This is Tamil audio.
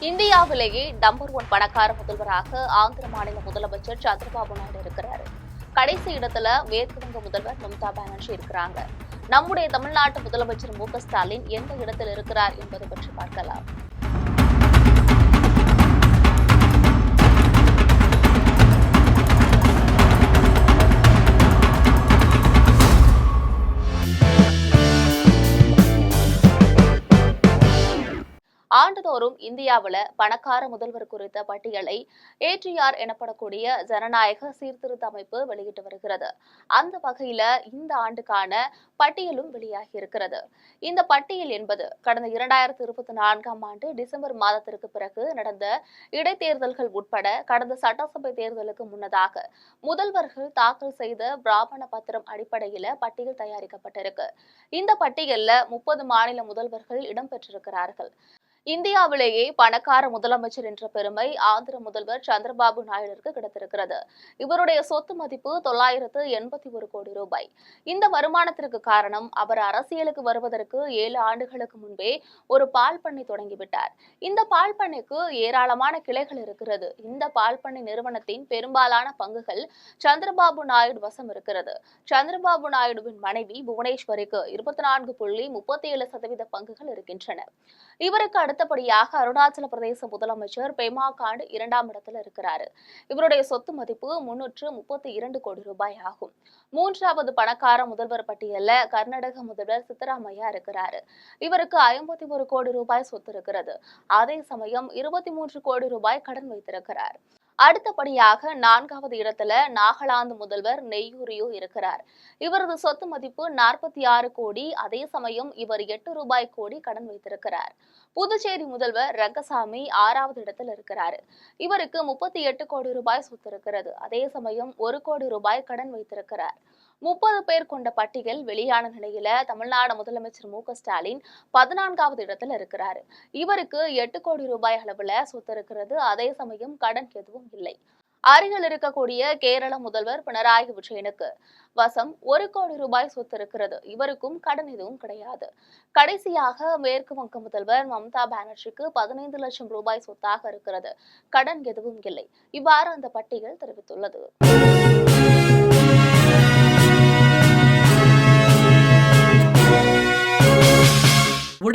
இந்தியாவிலேயே நம்பர் ஒன் பணக்கார முதல்வராக ஆந்திர மாநில முதலமைச்சர் சந்திரபாபு நாயுடு இருக்கிறாரு. கடைசி இடத்துல மேற்குவங்க முதல்வர் மம்தா பானர்ஜி இருக்கிறாங்க. நம்முடைய தமிழ்நாட்டு முதலமைச்சர் மு ஸ்டாலின் எந்த இடத்தில் இருக்கிறார் என்பது பற்றி பார்க்கலாம். ஆண்டுதோறும் இந்தியாவுல பணக்கார முதல்வர் குறித்த பட்டியலை ஏடிஆர் எனப்படக்கூடிய ஜனநாயக சீர்திருத்த அமைப்பு வெளியிட்டு வருகிறது. அந்த வகையில இந்த ஆண்டுக்கான பட்டியலும் வெளியாகி இருக்கிறது இந்த பட்டியல் என்பது கடந்த இரண்டாயிரத்தி இருபத்தி நான்காம் ஆண்டு டிசம்பர் மாதத்திற்கு பிறகு நடந்த இடைத்தேர்தல்கள் உட்பட கடந்த சட்டசபை தேர்தலுக்கு முன்னதாக முதல்வர்கள் தாக்கல் செய்த பிராமண பத்திரம் அடிப்படையில பட்டியல் தயாரிக்கப்பட்டிருக்கு. இந்த பட்டியல்ல முப்பது மாநில முதல்வர்கள் இடம்பெற்றிருக்கிறார்கள். இந்தியாவிலேயே பணக்கார முதலமைச்சர் என்ற பெருமை ஆந்திர முதல்வர் சந்திரபாபு நாயுடுக்கு கிடைத்திருக்கிறது. இவருடைய சொத்து மதிப்பு தொள்ளாயிரத்து எண்பத்தி ஒரு கோடி ரூபாய். இந்த வருமானத்திற்கு காரணம் அவர் அரசியலுக்கு வருவதற்கு ஏழு ஆண்டுகளுக்கு முன்பே ஒரு பால் பண்ணை தொடங்கிவிட்டார். இந்த பால் பண்ணைக்கு ஏராளமான கிளைகள் இருக்கிறது. இந்த பால் பண்ணை நிறுவனத்தின் பெரும்பாலான பங்குகள் சந்திரபாபு நாயுடு வசம் இருக்கிறது. சந்திரபாபு நாயுடுவின் மனைவி புவனேஸ்வரிக்கு இருபத்தி நான்கு புள்ளி முப்பத்தி ஏழு சதவீத பங்குகள் இருக்கின்றன. இவருக்கு அடுத்தபடியாக அருணாச்சல பிரதேச முதலமைச்சர் பெமா காண்டு இரண்டாம் இடத்தில் இருக்கிறாரு. இவருடைய சொத்து மதிப்பு முன்னூற்று முப்பத்தி இரண்டு கோடி ரூபாய் ஆகும். மூன்றாவது பணக்கார முதல்வர் பட்டியலில் கர்நாடக முதல்வர் சித்தராமையா இருக்கிறாரு. இவருக்கு ஐம்பத்தி ஒரு கோடி ரூபாய் சொத்து இருக்கிறது. அதே சமயம் இருபத்தி மூன்று கோடி ரூபாய் கடன் வைத்திருக்கிறார். அடுத்தபடியாக நான்காவது இடத்துல நாகாலாந்து முதல்வர் நெய்யூரியோ இருக்கிறார். இவரது சொத்து மதிப்பு நாற்பத்தி ஆறு கோடி அதே சமயம் இவர் எட்டு ரூபாய் கோடி கடன் வைத்திருக்கிறார். புதுச்சேரி முதல்வர் ரங்கசாமி ஆறாவது இடத்தில் இருக்கிறார். இவருக்கு முப்பத்தி எட்டு கோடி ரூபாய் சொத்து இருக்கிறது. அதே சமயம் ஒரு கோடி ரூபாய் கடன் வைத்திருக்கிறார். முப்பது பேர் கொண்ட பட்டியல் வெளியான நிலையில தமிழ்நாடு முதலமைச்சர் மு க ஸ்டாலின் பதினான்காவது இடத்துல இருக்கிறாரு. இவருக்கு எட்டு கோடி ரூபாய் அளவுல சொத்து இருக்கிறது. அதே சமயம் கடன் எதுவும் இல்லை. அருகில் இருக்கக்கூடிய கேரள முதல்வர் பினராயி விஜயனுக்கு வசம் ஒரு கோடி ரூபாய் சொத்து இருக்கிறது. இவருக்கும் கடன் எதுவும் கிடையாது. கடைசியாக மேற்கு வங்க முதல்வர் மம்தா பானர்ஜிக்கு பதினைந்து லட்சம் ரூபாய் சொத்தாக இருக்கிறது. கடன் எதுவும் இல்லை. இவ்வாறு அந்த பட்டியல் தெரிவித்துள்ளது.